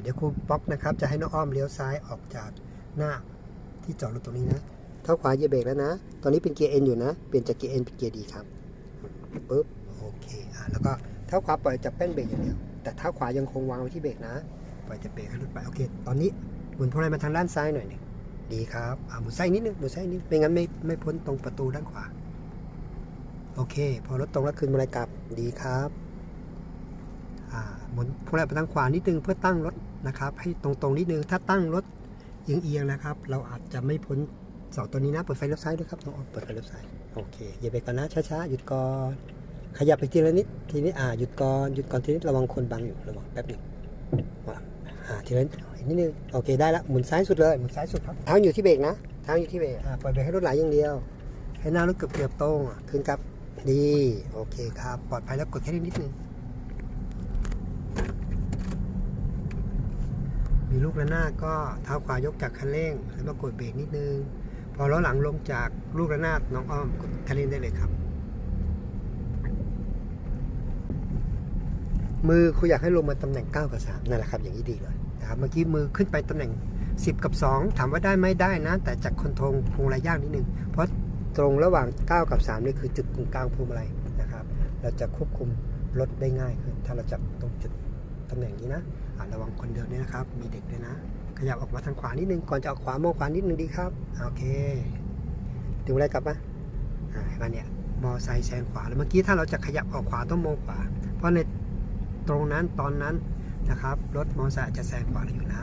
เดี๋ยวครูป๊อกนะครับ จะให้น้องอ้อมเลี้ยวซ้ายออกจากหน้าที่จอดรถตรงนี้นะเท้าขวาเหยียบเบรกแล้วนะ ตอนนี้เป็นเกียร์ N อยู่นะ เปลี่ยนจากเกียร์ N เป็นเกียร์ D ครับปุ๊บโอเคอ่าแล้วก็เท้าขวาปล่อยจับแป้นเบรกอย่างเดียวแต่เท้าขวายังคงวางไว้ที่เบรกนะปล่อยจับเบรกให้รถไปโอเค ตอนนี้หมุนพวงมาลัยมาทางด้านซ้ายหน่อยหนึงดีครับอ่าหมุนซ้ายนิดนึงหมุนซ้ายนิดไม่งั้นไม่ไม่พ้นตรงประตูด้านขวา โอเค พอรถตรงแล้วคืนมาลัยกลับดีครับ หมุนพวงมายไปทางขวานิดนึงเพื่อตั้งรถนะครับ ให้ตรงๆนิดนึงถ้าตั้งรถเอียงๆนะครับ เราอาจจะไม่พ้นเสาตัวนี้นะเปิดไฟเลี้ยวซ้ายด้วยครับน้องออมเปิดไฟเลี้ยวซ้ายโอเคอย่าไปก่อนนะช้าๆหยุดก่อนขยับไปทีละนิดทีนี้อ่าหยุดก่อนหยุดก่อนทีนี้ระวังคนบังอยู่ระวังแป๊บหนึงว่าอ่าทีละนิดอีกนิดนึงโอเคได้ละหมุนซ้ายสุดเลยหมุนซ้ายสุดครับเท้าอยู่ที่เบรกนะเท้าอยู่ที่เบรกอ่าปล่อยเบรกให้รถไหลอย่างเดียว ให้หน้ารถเกือบๆตรงอะขึ้นครับดีโอเคครับปลอดภัยแล้วกดแค่นี้นิดนึง มีลูกระนาดก็เท้าขวายกจากคันเร่ง แล้วมากดเบรกนิดนึง พอล้อหลังลงจากลูกระนาดน้องอ้อมกดคันเร่งได้เลยครับ มือครูอยากให้ลงมาตำแหน่ง 9 กับ 3 นั่นแหละครับ อย่างนี้ดีเลยนะครับเมื่อกี้มือขึ้นไปตำแหน่ง 10 กับ 2 ถามว่าได้ไหมได้นะ แต่จากคอนโทรลพวงมาลัยยากนิดนึง เพราะตรงระหว่าง 9 กับ 3 นี่คือจุดกึ่งกลางพวงมาลัยนะครับ เราจะควบคุมรถได้ง่ายขึ้นถ้าเราจับตรงจุด ตำแหน่งนี้นะระวังคนเดินด้วยนะครับ มีเด็กด้วยนะ ขยับออกมาทางขวานิดนึง ก่อนจะออกขวามองขวานิดนึงดีครับ โอเค ถึงเวลากลับมาอ่าเห็นไหมเนี่ย มอไซค์แซงขวา แล้วเมื่อกี้ถ้าเราจะขยับออกขวาต้องมองขวา เพราะในตรงนั้นตอนนั้นนะครับ รถมอไซค์จะแซงขวาเราอยู่นะ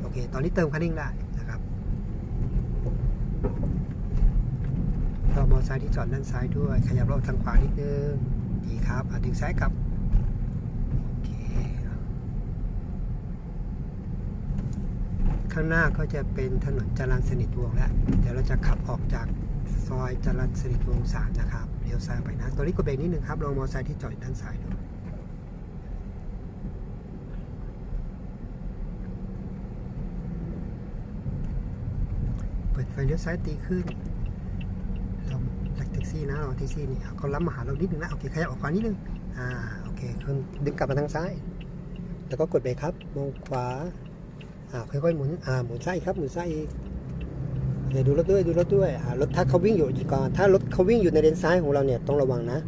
โอเค ตอนนี้เติมคันเร่งได้นะครับเรามอไซค์ที่จอดด้านซ้ายด้วย ขยับรถทางขวานิดนึง ดีครับดึงซ้ายกลับ โอเค ข้างหน้าก็จะเป็นถนนจรัญสนิทวงแล้ว เดี๋ยวเราจะขับออกจากซอยจรัญสนิทวงสามนะครับเลี้ยวซ้ายไปนะตอนนี้กดเบรกนิดนึงครับลองมอเตอร์ไซค์ที่จอดด้านซ้ายดูเปิดไฟเลี้ยวซ้ายตีขึ้นเราแท็กซี่นะเราแท็กซี่นี่เขาล้ำมาหาเรานิดนึงนะโอเคขยับออกขวานิดนึงอ่าโอเคคนดึงกลับมาทางซ้าย แล้วก็กดเบรกครับมองขวา อ่าค่อยๆหมุนอ่าหมุนซ้ายครับหมุนซ้ายอีกโอเคดูรถด้วยดูรถด้วยอ่ารถถ้าเขาวิ่งอยู่ก่อนถ้ารถเขาวิ่งอยู่ในเลนซ้ายของเราเนี่ยต้องระวังนะ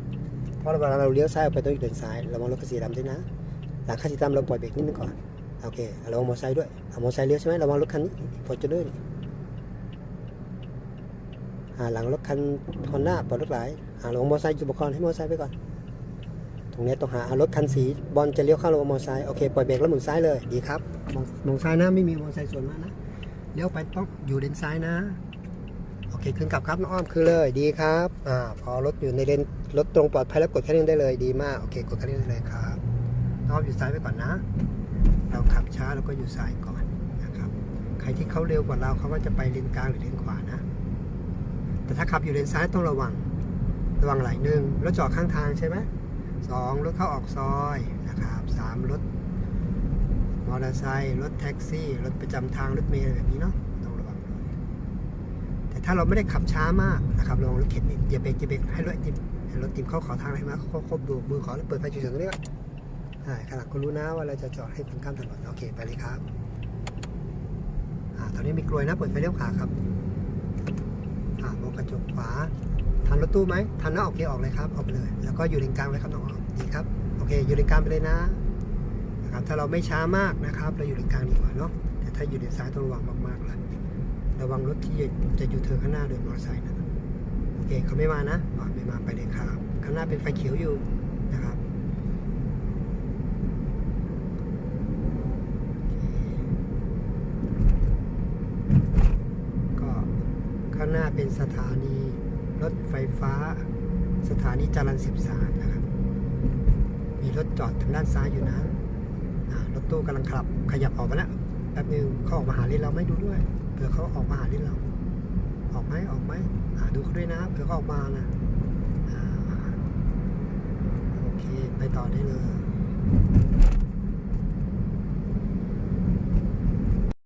เพราะเวลาเราเลี้ยวซ้ายออกไปต้องอยู่เลนซ้ายระวังรถคันสีดำด้วยนะ หลังคันสีดำเราปล่อยเบรกนิดนึงก่อนโอเคระวังมอเตอร์ไซค์ด้วยเอามอเตอร์ไซค์เลี้ยวใช่ไหมระวังรถคันนี้ฟอร์จูเนอร์นี่อ่าหลังรถคันฮอนด้าปลดรถไหลอ่าลงมอเตอร์ไซค์อุปกรณ์ให้มอเตอร์ไซค์ไปก่อน ตรงนี้ต้องหาอารถคันสีบอลจะเลี้ยวเข้าลงมอเตอร์ไซค์โอเคปล่อยเบรกแล้วหมุนซ้ายเลยดีครับมองมองซ้ายนะไม่มีมอไซค์สวนมานะเลี้ยวไปต้องอยู่เลนซ้ายนะโอเคขึ้นกลับครับน้องอ้อมคือเลยดีครับอ่าพอรถอยู่ในเลนรถตรงปลอดภัยแล้วกดคันเร่งได้เลยดีมากโอเคกดคันเร่งได้เลยครับน้องอ้อมอยู่ซ้ายไปก่อนนะ เราขับช้าแล้วก็อยู่ซ้ายก่อนนะครับใครที่เขาเร็วกว่าเราเขาก็จะไปเลนกลางหรือเลนขวานะ แต่ถ้าขับอยู่เลนซ้ายต้องระวังระวังหลายหนึ่งรถจอดข้างทางใช่ไหม สองรถเข้าออกซอยนะครับสามรถมอเตอร์ไซค์รถแท็กซี่ รถประจำทางรถเมล์แบบนี้เนาะต้องระวังด้วยแต่ถ้าเราไม่ได้ขับช้ามากนะครับระวังรถเข็นนิดอย่าเบรกอย่าเบรกให้รถติมให้รถติมเข้าขอทางอะไรมาเขาควบดูมือขอแล้วเปิดไฟฉุกเฉินตรงนี้ก่อนอ่าขณะคุณรู้นะว่าเราจะจอดให้คนข้ามถนนโอเคไปเลยครับอ่าตอนนี้มีกลวยนะเปิดไฟเลี้ยวขวาครับอ่ามองกระจกขวา ทันรถตู้ไหมทันนะโอเคออกเลยครับออกไปเลย แล้วก็อยู่เลนกลางเลยครับน้องออมดีครับโอเคอยู่เลนกลางไปเลยนะนะครับถ้าเราไม่ช้ามากนะครับ เราอยู่เลนกลางดีกว่าเนาะแต่ถ้าอยู่เลนซ้ายต้องระวังมากๆเลยระวังรถที่จะอยู่เธอข้างหน้าโดยมอเตอร์ไซค์นะโอเคเขาไม่มานะไม่มาไปเลยครับข้างหน้าเป็นไฟเขียวอยู่นะครับก็ข้างหน้าเป็นสถานี รถไฟฟ้า สถานีจรัญ13 นะครับ มีรถจอดทางด้านซ้ายอยู่นะรถตู้กำลังขับขยับออกมาแล้วแป๊บนึงเขาออกมาหาเลนเราไม่ดูด้วยเผื่อเขาออกมาหาเลนเรา ออกไหมออกไหมดูเขาด้วยนะเผื่อเขาออกมานะอ่าโอเค ไปต่อได้เลย